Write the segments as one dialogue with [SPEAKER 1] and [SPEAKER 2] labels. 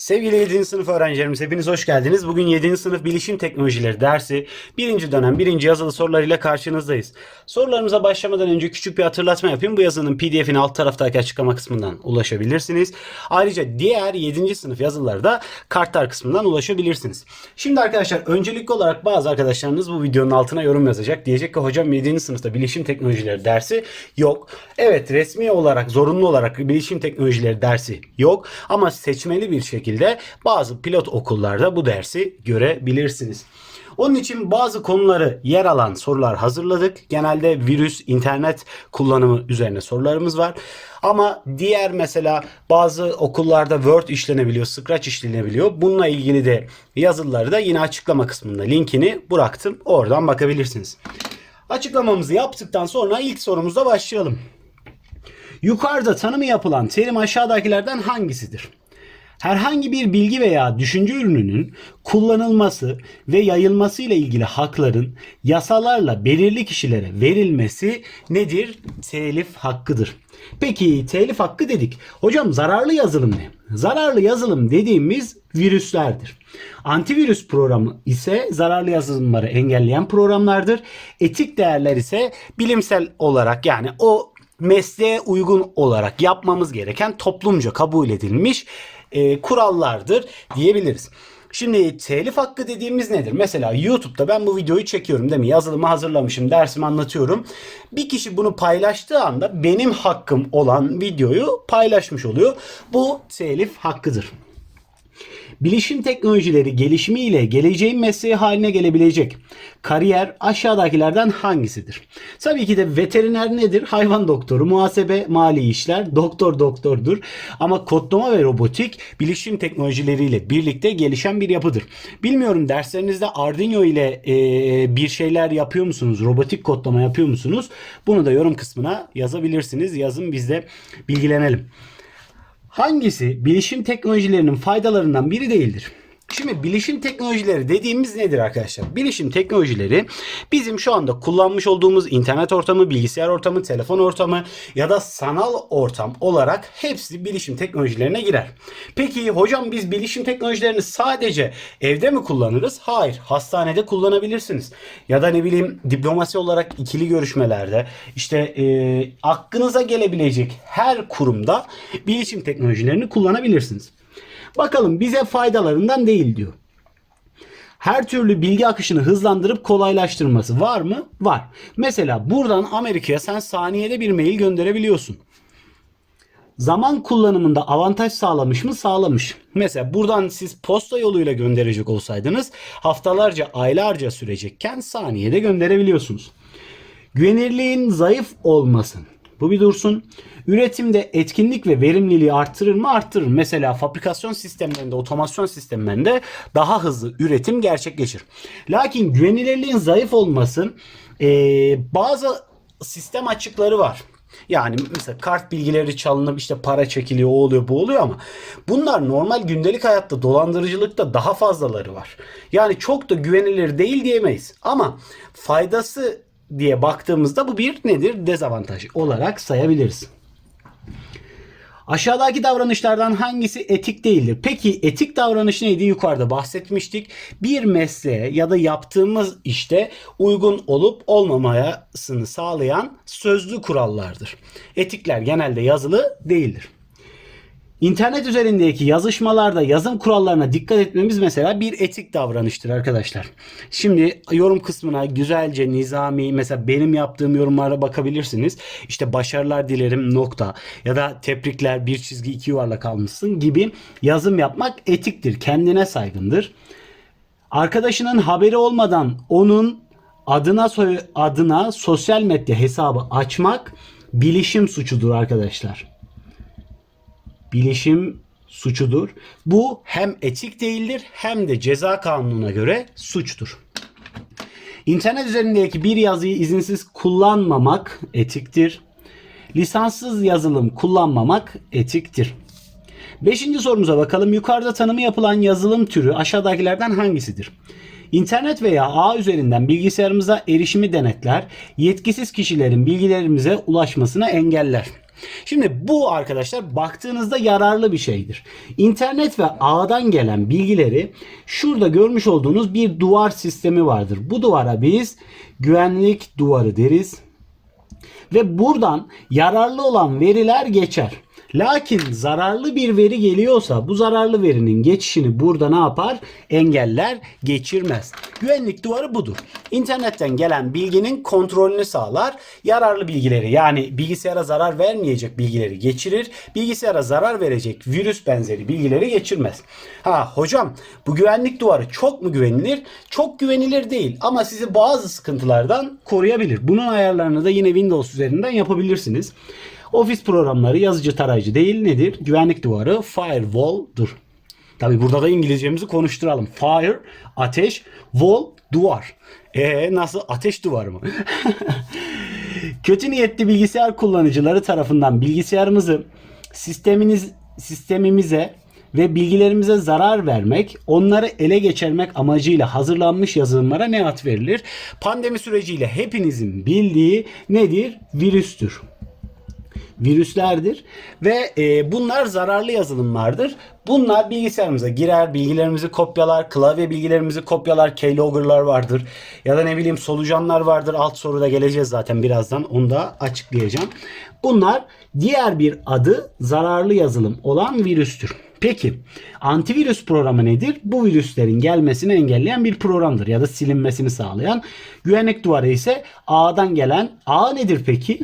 [SPEAKER 1] Sevgili 7. sınıf öğrencilerimiz hepiniz hoş geldiniz. Bugün 7. sınıf bilişim teknolojileri dersi 1. dönem 1. yazılı sorularıyla karşınızdayız. Sorularımıza başlamadan önce küçük bir hatırlatma yapayım. Bu yazının pdf'ini alt taraftaki açıklama kısmından ulaşabilirsiniz. Ayrıca diğer 7. sınıf yazıları da kartlar kısmından ulaşabilirsiniz. Şimdi arkadaşlar öncelikli olarak bazı arkadaşlarınız bu videonun altına yorum yazacak. Diyecek ki hocam 7. sınıfta bilişim teknolojileri dersi yok. Evet resmi olarak zorunlu olarak bilişim teknolojileri dersi yok. Ama seçmeli bir şekilde bazı pilot okullarda bu dersi görebilirsiniz. Onun için bazı konuları yer alan sorular hazırladık. Genelde virüs, internet kullanımı üzerine sorularımız var. Ama diğer mesela bazı okullarda Word işlenebiliyor, Scratch işlenebiliyor. Bununla ilgili de yazıları da yine açıklama kısmında linkini bıraktım. Oradan bakabilirsiniz. Açıklamamızı yaptıktan sonra ilk sorumuzla başlayalım. Yukarıda tanımı yapılan terim aşağıdakilerden hangisidir? Herhangi bir bilgi veya düşünce ürününün kullanılması ve yayılması ile ilgili hakların yasalarla belirli kişilere verilmesi nedir? Telif hakkıdır. Peki telif hakkı dedik. Hocam zararlı yazılım ne? Zararlı yazılım dediğimiz virüslerdir. Antivirüs programı ise zararlı yazılımları engelleyen programlardır. Etik değerler ise bilimsel olarak yani o mesleğe uygun olarak yapmamız gereken toplumca kabul edilmiş e, kurallardır diyebiliriz. Şimdi telif hakkı dediğimiz nedir? Mesela YouTube'da ben bu videoyu çekiyorum değil mi? Yazılımı hazırlamışım, dersimi anlatıyorum. Bir kişi bunu paylaştığı anda benim hakkım olan videoyu paylaşmış oluyor. Bu telif hakkıdır. Bilişim teknolojileri gelişimiyle geleceğin mesleği haline gelebilecek kariyer aşağıdakilerden hangisidir? Tabii ki de veteriner nedir? Hayvan doktoru, muhasebe, mali işler, doktor doktordur. Ama kodlama ve robotik bilişim teknolojileriyle birlikte gelişen bir yapıdır. Bilmiyorum derslerinizde Arduino ile e, bir şeyler yapıyor musunuz? Robotik kodlama yapıyor musunuz? Bunu da yorum kısmına yazabilirsiniz. Yazın biz de bilgilenelim. Hangisi bilişim teknolojilerinin faydalarından biri değildir? Şimdi bilişim teknolojileri dediğimiz nedir arkadaşlar? Bilişim teknolojileri bizim şu anda kullanmış olduğumuz internet ortamı, bilgisayar ortamı, telefon ortamı ya da sanal ortam olarak hepsi bilişim teknolojilerine girer. Peki hocam biz bilişim teknolojilerini sadece evde mi kullanırız? Hayır, hastanede kullanabilirsiniz. Ya da ne bileyim diplomasi olarak ikili görüşmelerde işte e, aklınıza gelebilecek her kurumda bilişim teknolojilerini kullanabilirsiniz. Bakalım bize faydalarından değil diyor. Her türlü bilgi akışını hızlandırıp kolaylaştırması var mı? Var. Mesela buradan Amerika'ya sen saniyede bir mail gönderebiliyorsun. Zaman kullanımında avantaj sağlamış mı? Sağlamış. Mesela buradan siz posta yoluyla gönderecek olsaydınız haftalarca, aylarca sürecekken saniyede gönderebiliyorsunuz. Güvenirliğin zayıf olmasın. Bu bir dursun. Üretimde etkinlik ve verimliliği arttırır mı? Arttırır. Mesela fabrikasyon sistemlerinde, otomasyon sistemlerinde daha hızlı üretim gerçekleşir. Lakin güvenilirliğin zayıf olması e, bazı sistem açıkları var. Yani mesela kart bilgileri çalınıp işte para çekiliyor, o oluyor, bu oluyor ama bunlar normal gündelik hayatta dolandırıcılıkta daha fazlaları var. Yani çok da güvenilir değil diyemeyiz. Ama faydası diye baktığımızda bu bir nedir? Dezavantaj olarak sayabiliriz. Aşağıdaki davranışlardan hangisi etik değildir? Peki etik davranış neydi? Yukarıda bahsetmiştik. Bir mesleğe ya da yaptığımız işte uygun olup olmamayasını sağlayan sözlü kurallardır. Etikler genelde yazılı değildir. İnternet üzerindeki yazışmalarda yazım kurallarına dikkat etmemiz mesela bir etik davranıştır arkadaşlar. Şimdi yorum kısmına güzelce nizami mesela benim yaptığım yorumlara bakabilirsiniz. İşte başarılar dilerim nokta ya da tebrikler bir çizgi iki yuvarlak almışsın gibi yazım yapmak etiktir. Kendine saygındır. Arkadaşının haberi olmadan onun adına soy adına sosyal medya hesabı açmak bilişim suçudur arkadaşlar bilişim suçudur. Bu hem etik değildir hem de ceza kanununa göre suçtur. İnternet üzerindeki bir yazıyı izinsiz kullanmamak etiktir. Lisanssız yazılım kullanmamak etiktir. Beşinci sorumuza bakalım. Yukarıda tanımı yapılan yazılım türü aşağıdakilerden hangisidir? İnternet veya ağ üzerinden bilgisayarımıza erişimi denetler, yetkisiz kişilerin bilgilerimize ulaşmasını engeller. Şimdi bu arkadaşlar baktığınızda yararlı bir şeydir. İnternet ve ağdan gelen bilgileri şurada görmüş olduğunuz bir duvar sistemi vardır. Bu duvara biz güvenlik duvarı deriz. Ve buradan yararlı olan veriler geçer. Lakin zararlı bir veri geliyorsa bu zararlı verinin geçişini burada ne yapar? Engeller, geçirmez. Güvenlik duvarı budur. İnternetten gelen bilginin kontrolünü sağlar. Yararlı bilgileri yani bilgisayara zarar vermeyecek bilgileri geçirir. Bilgisayara zarar verecek virüs benzeri bilgileri geçirmez. Ha hocam bu güvenlik duvarı çok mu güvenilir? Çok güvenilir değil ama sizi bazı sıkıntılardan koruyabilir. Bunun ayarlarını da yine Windows üzerinden yapabilirsiniz. Ofis programları yazıcı tarayıcı değil nedir? Güvenlik duvarı firewall'dur. Tabi burada da İngilizcemizi konuşturalım. Fire, ateş, wall, duvar. E nasıl? Ateş duvarı mı? Kötü niyetli bilgisayar kullanıcıları tarafından bilgisayarımızı sisteminiz sistemimize ve bilgilerimize zarar vermek, onları ele geçirmek amacıyla hazırlanmış yazılımlara ne ad verilir? Pandemi süreciyle hepinizin bildiği nedir? Virüstür virüslerdir ve e, bunlar zararlı yazılımlardır. Bunlar bilgisayarımıza girer, bilgilerimizi kopyalar, klavye bilgilerimizi kopyalar, keylogger'lar vardır ya da ne bileyim solucanlar vardır. Alt soruda geleceğiz zaten birazdan onu da açıklayacağım. Bunlar diğer bir adı zararlı yazılım olan virüstür. Peki antivirüs programı nedir? Bu virüslerin gelmesini engelleyen bir programdır ya da silinmesini sağlayan. Güvenlik duvarı ise A'dan gelen A nedir peki?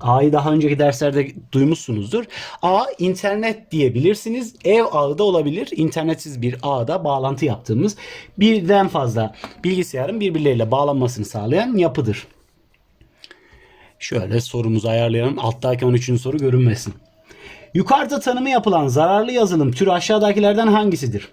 [SPEAKER 1] A'yı daha önceki derslerde duymuşsunuzdur. A internet diyebilirsiniz. Ev ağı da olabilir. İnternetsiz bir ağda bağlantı yaptığımız birden fazla bilgisayarın birbirleriyle bağlanmasını sağlayan yapıdır. Şöyle sorumuzu ayarlayalım. Alttaki 13. soru görünmesin. Yukarıda tanımı yapılan zararlı yazılım türü aşağıdakilerden hangisidir?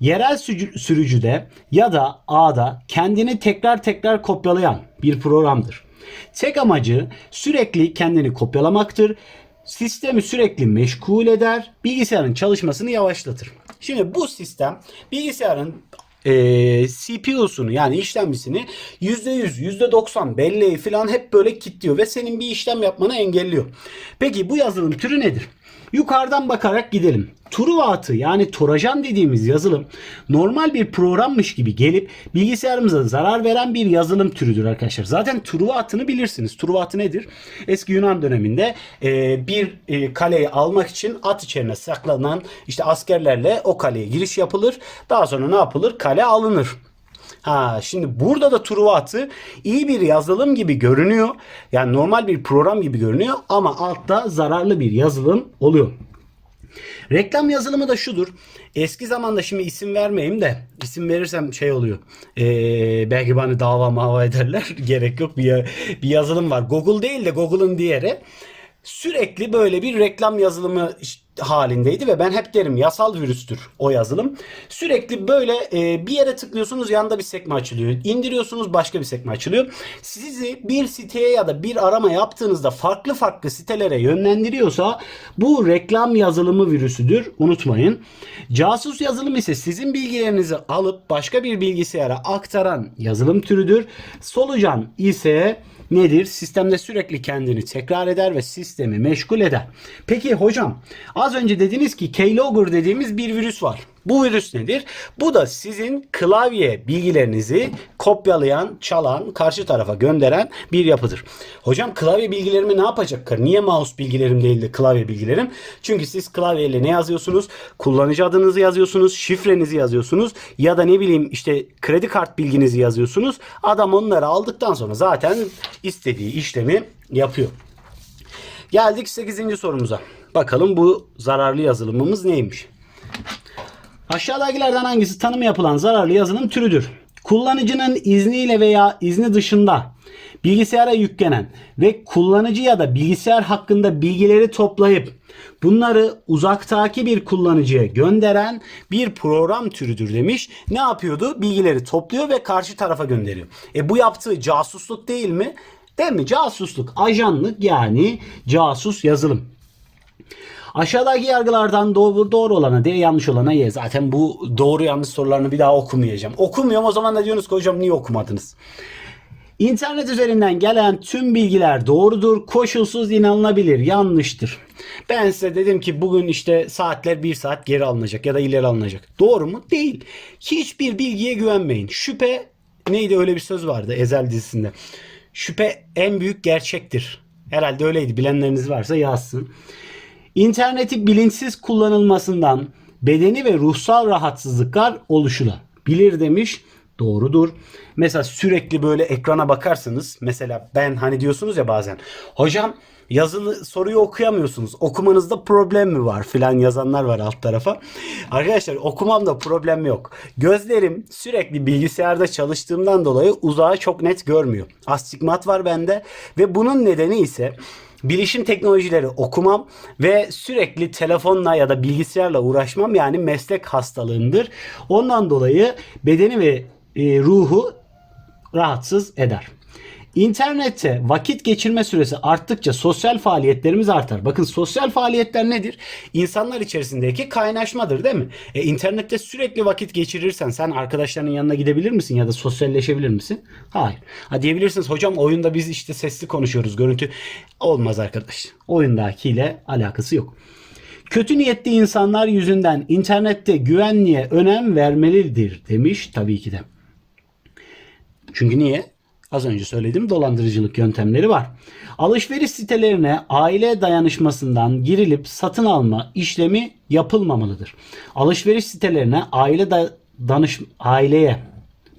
[SPEAKER 1] Yerel sürücüde ya da ağda kendini tekrar tekrar kopyalayan bir programdır. Tek amacı sürekli kendini kopyalamaktır. Sistemi sürekli meşgul eder. Bilgisayarın çalışmasını yavaşlatır. Şimdi bu sistem bilgisayarın e, CPU'sunu yani işlemcisini %100, %90 belleği falan hep böyle kilitliyor ve senin bir işlem yapmanı engelliyor. Peki bu yazılım türü nedir? Yukarıdan bakarak gidelim. Truva atı yani Trojan dediğimiz yazılım normal bir programmış gibi gelip bilgisayarımıza zarar veren bir yazılım türüdür arkadaşlar. Zaten Truva atını bilirsiniz. Truva atı nedir? Eski Yunan döneminde e, bir e, kaleyi almak için at içerine saklanan işte askerlerle o kaleye giriş yapılır. Daha sonra ne yapılır? Kale alınır. Ha şimdi burada da Truva atı iyi bir yazılım gibi görünüyor. Yani normal bir program gibi görünüyor ama altta zararlı bir yazılım oluyor. Reklam yazılımı da şudur. Eski zamanda şimdi isim vermeyeyim de isim verirsem şey oluyor. Ee, belki bana dava mava ederler. Gerek yok bir, bir yazılım var. Google değil de Google'ın diğeri. Sürekli böyle bir reklam yazılımı halindeydi ve ben hep derim yasal virüstür o yazılım. Sürekli böyle e, bir yere tıklıyorsunuz yanında bir sekme açılıyor. İndiriyorsunuz başka bir sekme açılıyor. Sizi bir siteye ya da bir arama yaptığınızda farklı farklı sitelere yönlendiriyorsa bu reklam yazılımı virüsüdür. Unutmayın. Casus yazılım ise sizin bilgilerinizi alıp başka bir bilgisayara aktaran yazılım türüdür. Solucan ise nedir? Sistemde sürekli kendini tekrar eder ve sistemi meşgul eder. Peki hocam az önce dediniz ki keylogger dediğimiz bir virüs var. Bu virüs nedir? Bu da sizin klavye bilgilerinizi kopyalayan, çalan, karşı tarafa gönderen bir yapıdır. Hocam klavye bilgilerimi ne yapacak? Niye mouse bilgilerim değil de klavye bilgilerim? Çünkü siz klavyeyle ne yazıyorsunuz? Kullanıcı adınızı yazıyorsunuz, şifrenizi yazıyorsunuz ya da ne bileyim işte kredi kart bilginizi yazıyorsunuz. Adam onları aldıktan sonra zaten istediği işlemi yapıyor. Geldik 8. sorumuza. Bakalım bu zararlı yazılımımız neymiş? Aşağıdakilerden hangisi tanımı yapılan zararlı yazılım türüdür? Kullanıcının izniyle veya izni dışında bilgisayara yüklenen ve kullanıcı ya da bilgisayar hakkında bilgileri toplayıp bunları uzaktaki bir kullanıcıya gönderen bir program türüdür demiş. Ne yapıyordu? Bilgileri topluyor ve karşı tarafa gönderiyor. E bu yaptığı casusluk değil mi? Değil mi? Casusluk, ajanlık yani casus yazılım. Aşağıdaki yargılardan doğru, doğru olana D yanlış olana Y. Zaten bu doğru yanlış sorularını bir daha okumayacağım. Okumuyorum o zaman da diyorsunuz ki hocam niye okumadınız? İnternet üzerinden gelen tüm bilgiler doğrudur, koşulsuz inanılabilir, yanlıştır. Ben size dedim ki bugün işte saatler bir saat geri alınacak ya da ileri alınacak. Doğru mu? Değil. Hiçbir bilgiye güvenmeyin. Şüphe neydi öyle bir söz vardı Ezel dizisinde. Şüphe en büyük gerçektir. Herhalde öyleydi. Bilenleriniz varsa yazsın. İnterneti bilinçsiz kullanılmasından bedeni ve ruhsal rahatsızlıklar oluşulabilir demiş. Doğrudur. Mesela sürekli böyle ekrana bakarsınız. Mesela ben hani diyorsunuz ya bazen. Hocam yazılı soruyu okuyamıyorsunuz. Okumanızda problem mi var filan yazanlar var alt tarafa. Arkadaşlar okumamda problem yok. Gözlerim sürekli bilgisayarda çalıştığımdan dolayı uzağı çok net görmüyor. Astigmat var bende ve bunun nedeni ise bilişim teknolojileri okumam ve sürekli telefonla ya da bilgisayarla uğraşmam yani meslek hastalığımdır. Ondan dolayı bedeni ve e, ruhu rahatsız eder. İnternette vakit geçirme süresi arttıkça sosyal faaliyetlerimiz artar. Bakın sosyal faaliyetler nedir? İnsanlar içerisindeki kaynaşmadır değil mi? E, internette sürekli vakit geçirirsen sen arkadaşlarının yanına gidebilir misin ya da sosyalleşebilir misin? Hayır. Ha diyebilirsiniz hocam oyunda biz işte sesli konuşuyoruz. Görüntü olmaz arkadaş. Oyundakiyle alakası yok. Kötü niyetli insanlar yüzünden internette güvenliğe önem vermelidir demiş tabii ki de. Çünkü niye? Az önce söyledim dolandırıcılık yöntemleri var. Alışveriş sitelerine aile dayanışmasından girilip satın alma işlemi yapılmamalıdır. Alışveriş sitelerine aile da danış aileye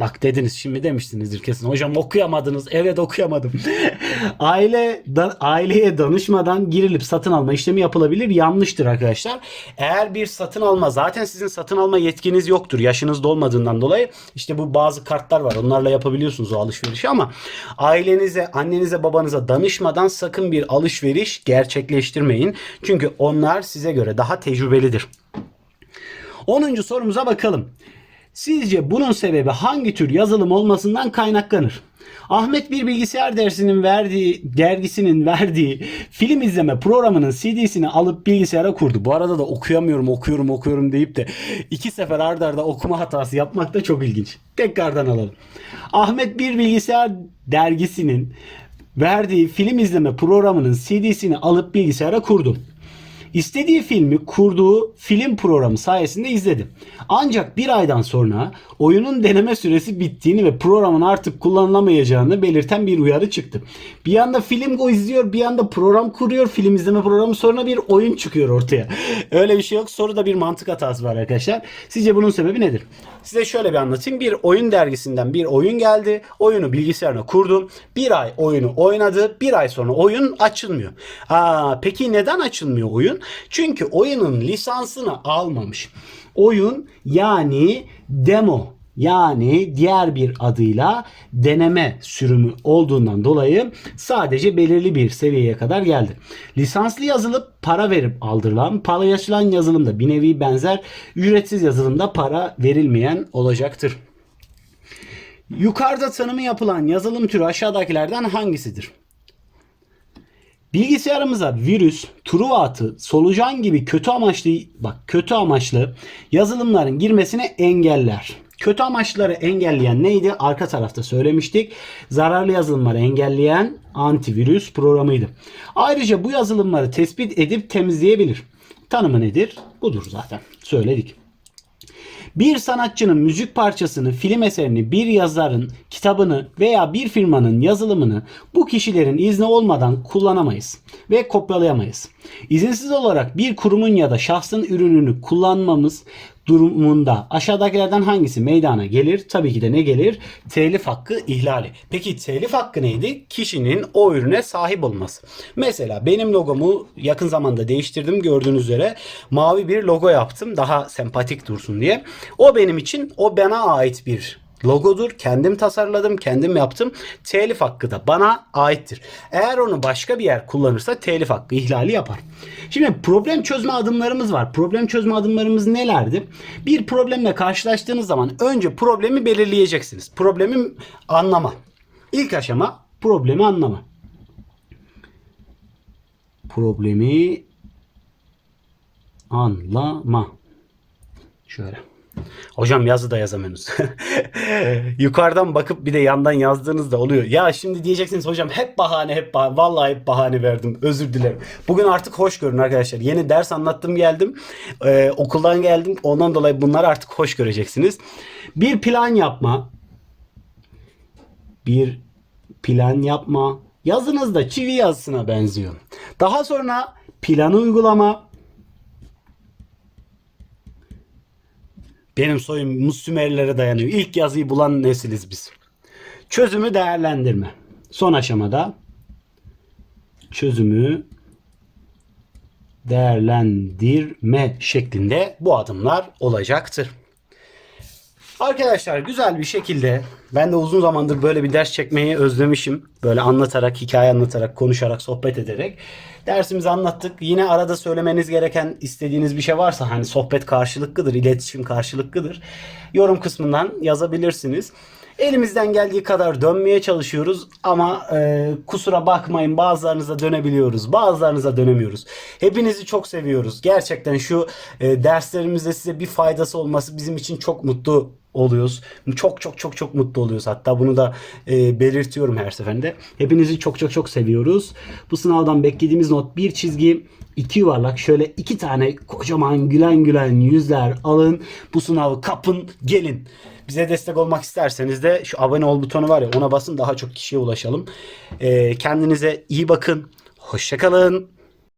[SPEAKER 1] Bak dediniz şimdi demişsinizdir kesin. Hocam okuyamadınız. Evet okuyamadım. Aile da, aileye danışmadan girilip satın alma işlemi yapılabilir. Yanlıştır arkadaşlar. Eğer bir satın alma zaten sizin satın alma yetkiniz yoktur. Yaşınız dolmadığından dolayı işte bu bazı kartlar var. Onlarla yapabiliyorsunuz o alışverişi ama ailenize, annenize, babanıza danışmadan sakın bir alışveriş gerçekleştirmeyin. Çünkü onlar size göre daha tecrübelidir. 10. sorumuza bakalım. Sizce bunun sebebi hangi tür yazılım olmasından kaynaklanır? Ahmet bir bilgisayar dersinin verdiği, dergisinin verdiği film izleme programının CD'sini alıp bilgisayara kurdu. Bu arada da okuyamıyorum, okuyorum, okuyorum deyip de iki sefer ardarda arda okuma hatası yapmak da çok ilginç. Tekrardan alalım. Ahmet bir bilgisayar dergisinin verdiği film izleme programının CD'sini alıp bilgisayara kurdu. İstediği filmi kurduğu film programı sayesinde izledi. Ancak bir aydan sonra oyunun deneme süresi bittiğini ve programın artık kullanılamayacağını belirten bir uyarı çıktı. Bir yanda film izliyor bir yanda program kuruyor. Film izleme programı sonra bir oyun çıkıyor ortaya. Öyle bir şey yok. Soruda bir mantık hatası var arkadaşlar. Sizce bunun sebebi nedir? Size şöyle bir anlatayım. Bir oyun dergisinden bir oyun geldi. Oyunu bilgisayarına kurdum. Bir ay oyunu oynadı. Bir ay sonra oyun açılmıyor. Aa, peki neden açılmıyor oyun? Çünkü oyunun lisansını almamış. Oyun yani demo yani diğer bir adıyla deneme sürümü olduğundan dolayı sadece belirli bir seviyeye kadar geldi. Lisanslı yazılıp para verip aldırılan, paylaşılan yazılımda bir nevi benzer, ücretsiz yazılımda para verilmeyen olacaktır. Yukarıda tanımı yapılan yazılım türü aşağıdakilerden hangisidir? Bilgisayarımıza virüs, truva atı, solucan gibi kötü amaçlı bak kötü amaçlı yazılımların girmesini engeller. Kötü amaçları engelleyen neydi? Arka tarafta söylemiştik. Zararlı yazılımları engelleyen antivirüs programıydı. Ayrıca bu yazılımları tespit edip temizleyebilir. Tanımı nedir? Budur zaten. Söyledik. Bir sanatçının müzik parçasını, film eserini, bir yazarın kitabını veya bir firmanın yazılımını bu kişilerin izni olmadan kullanamayız ve kopyalayamayız. İzinsiz olarak bir kurumun ya da şahsın ürününü kullanmamız durumunda aşağıdakilerden hangisi meydana gelir? Tabii ki de ne gelir? Telif hakkı ihlali. Peki telif hakkı neydi? Kişinin o ürüne sahip olması. Mesela benim logomu yakın zamanda değiştirdim gördüğünüz üzere. Mavi bir logo yaptım daha sempatik dursun diye. O benim için o bana ait bir logodur. Kendim tasarladım, kendim yaptım. Telif hakkı da bana aittir. Eğer onu başka bir yer kullanırsa telif hakkı ihlali yapar. Şimdi problem çözme adımlarımız var. Problem çözme adımlarımız nelerdi? Bir problemle karşılaştığınız zaman önce problemi belirleyeceksiniz. Problemi anlama. İlk aşama problemi anlama. Problemi anlama. Şöyle. Hocam yazı da yazamıyorsunuz. Yukarıdan bakıp bir de yandan yazdığınız da oluyor. Ya şimdi diyeceksiniz hocam hep bahane hep bahane. Vallahi hep bahane verdim. Özür dilerim. Bugün artık hoş görün arkadaşlar. Yeni ders anlattım geldim. Ee, okuldan geldim. Ondan dolayı bunları artık hoş göreceksiniz. Bir plan yapma. Bir plan yapma. Yazınız da çivi yazısına benziyor. Daha sonra planı uygulama. Benim soyum Sümerlere dayanıyor. İlk yazıyı bulan nesiliz biz. Çözümü değerlendirme. Son aşamada çözümü değerlendirme şeklinde bu adımlar olacaktır. Arkadaşlar güzel bir şekilde ben de uzun zamandır böyle bir ders çekmeyi özlemişim. Böyle anlatarak, hikaye anlatarak, konuşarak, sohbet ederek dersimizi anlattık. Yine arada söylemeniz gereken istediğiniz bir şey varsa hani sohbet karşılıklıdır, iletişim karşılıklıdır. Yorum kısmından yazabilirsiniz. Elimizden geldiği kadar dönmeye çalışıyoruz ama e, kusura bakmayın bazılarınıza dönebiliyoruz bazılarınıza dönemiyoruz. Hepinizi çok seviyoruz. Gerçekten şu e, derslerimizde size bir faydası olması bizim için çok mutlu oluyoruz. Çok çok çok çok mutlu oluyoruz. Hatta bunu da e, belirtiyorum her seferinde. Hepinizi çok çok çok seviyoruz. Bu sınavdan beklediğimiz not bir çizgi iki yuvarlak şöyle iki tane kocaman gülen gülen yüzler alın. Bu sınavı kapın gelin. Bize destek olmak isterseniz de şu abone ol butonu var ya ona basın daha çok kişiye ulaşalım. E, kendinize iyi bakın. Hoşçakalın.